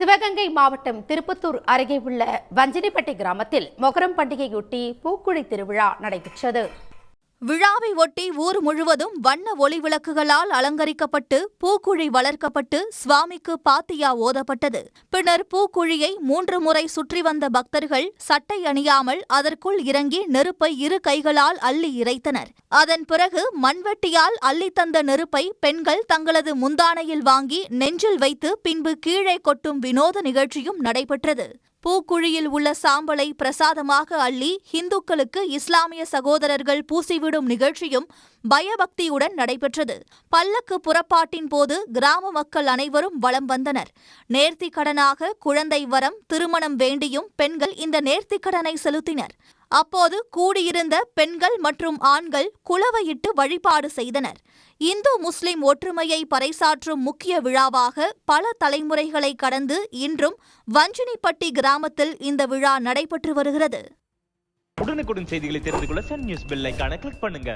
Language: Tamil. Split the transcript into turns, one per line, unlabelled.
சிவகங்கை மாவட்டம் திருப்பத்தூர் அருகே உள்ள வஞ்சினிப்பட்டி கிராமத்தில் மொகரம் பண்டிகையொட்டி பூக்குழி திருவிழா நடைபெற்றது.
விழாவை ஒட்டி ஊர் முழுவதும் வண்ண ஒளி விளக்குகளால் அலங்கரிக்கப்பட்டு பூக்குழி வளர்க்கப்பட்டு சுவாமிக்கு பாத்தியா ஓதப்பட்டது. பின்னர் பூக்குழியை மூன்று முறை சுற்றி வந்த பக்தர்கள் சட்டை அணியாமல் அதற்குள் இறங்கி நெருப்பை இரு கைகளால் அள்ளி இறைத்தனர். அதன் பிறகு மண்வெட்டியால் அள்ளி தந்த நெருப்பை பெண்கள் தங்களது முந்தானையில் வாங்கி நெஞ்சில் வைத்து பின்பு கீழே கொட்டும் வினோத நிகழ்ச்சியும் நடைபெற்றது. பூக்குழியில் உள்ள சாம்பலை பிரசாதமாக அள்ளி இந்துக்களுக்கு இஸ்லாமிய சகோதரர்கள் பூசிவிடும் நிகழ்ச்சியும் பயபக்தியுடன் நடைபெற்றது. பல்லக்கு புறப்பாட்டின் போது கிராம மக்கள் அனைவரும் வலம் வந்தனர். நேர்த்திக்கடனாக குழந்தை வரம் திருமணம் வேண்டியும் பெண்கள் இந்த நேர்த்திக்கடனை செலுத்தினர். அப்போது கூடியிருந்த பெண்கள் மற்றும் ஆண்கள் குலவையிட்டு வழிபாடு செய்தனர். இந்து முஸ்லிம் ஒற்றுமையை பறைசாற்றும் முக்கிய விழாவாக பல தலைமுறைகளை கடந்து இன்றும் வஞ்சினிப்பட்டி கிராமத்தில் இந்த விழா நடைபெற்று வருகிறது.
உடனுக்குடன் செய்திகளை தெரிந்து கொள்ள சன் நியூஸ் பெல் கிளிக் பண்ணுங்க.